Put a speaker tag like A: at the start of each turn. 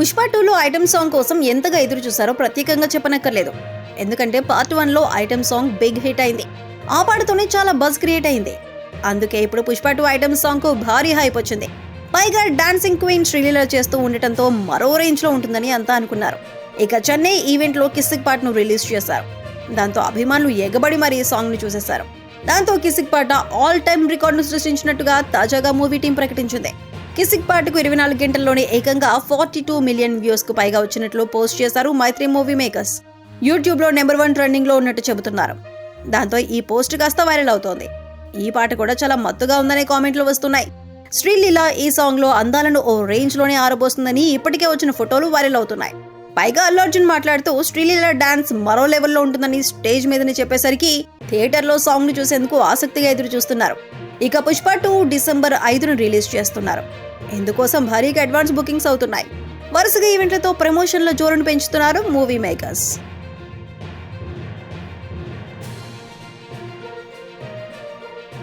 A: పుష్ప టూలో item song కోసం ఎంతగా ఎదురు చూసారో ప్రత్యేకంగా చెప్పనక్కర్లేదు. ఎందుకంటే పార్ట్ వన్లో ఐటమ్ సాంగ్ బిగ్ హిట్ అయింది. ఆ పాటతోనే చాలా బజ్ క్రియేట్ అయింది. అందుకే ఇప్పుడు పుష్ప టూ ఐటమ్ సాంగ్కు భారీ హైప్ వచ్చింది. పైగా డాన్సింగ్ క్వీన్ శ్రీలీల చేస్తూ ఉండటంతో మరో రేంజ్లో ఉంటుందని అంతా అనుకున్నారు. ఇక చెన్నై ఈవెంట్లో కిస్సిక్ పాటను రిలీజ్ చేశారు. దాంతో అభిమానులు ఎగబడి మరీ ఈ సాంగ్ను చూసేశారు. దాంతో కిసిక్ పాట ఆల్ టైమ్ రికార్డును సృష్టించినట్టుగా తాజాగా మూవీ టీం ప్రకటించింది. కిసిక్ పాటకు ఇరవై నాలుగు గంటల్లోనే ఏకంగా ఫార్టీ టూ మిలియన్ వ్యూస్కు పైగా వచ్చినట్లు పోస్ట్ చేశారు మైత్రి మూవీ మేకర్స్. యూట్యూబ్లో నెంబర్ వన్ ట్రెండింగ్లో ఉన్నట్టు చెబుతున్నారు. దాంతో ఈ పోస్ట్ కాస్త వైరల్ అవుతోంది. ఈ పాట కూడా చాలా మత్తుగా ఉందనే కామెంట్లు వస్తున్నాయి. శ్రీలీల ఈ సాంగ్లో అందాలను ఓ రేంజ్లోనే ఆరబోస్తుందని ఇప్పటికే వచ్చిన ఫోటోలు వైరల్ అవుతున్నాయి. పైగా అల్లు అర్జున్ మాట్లాడుతూ శ్రీలీల డాన్స్ మరో లెవెల్లో ఉంటుందని స్టేజ్ మీదని చెప్పేసరికి థియేటర్లో సాంగ్ను సాంగ్ను చూసేందుకు ఆసక్తిగా ఎదురు చూస్తున్నారు ఇక పుష్ప టూ డిసెంబర్ ఐదును రిలీజ్ చేస్తున్నారు. ఇందుకోసం భారీగా అడ్వాన్స్ బుకింగ్స్ అవుతున్నాయి. వరుసగా ఈవెంట్లతో ప్రమోషన్ల జోరును పెంచుతున్నారు మూవీ మేకర్స్.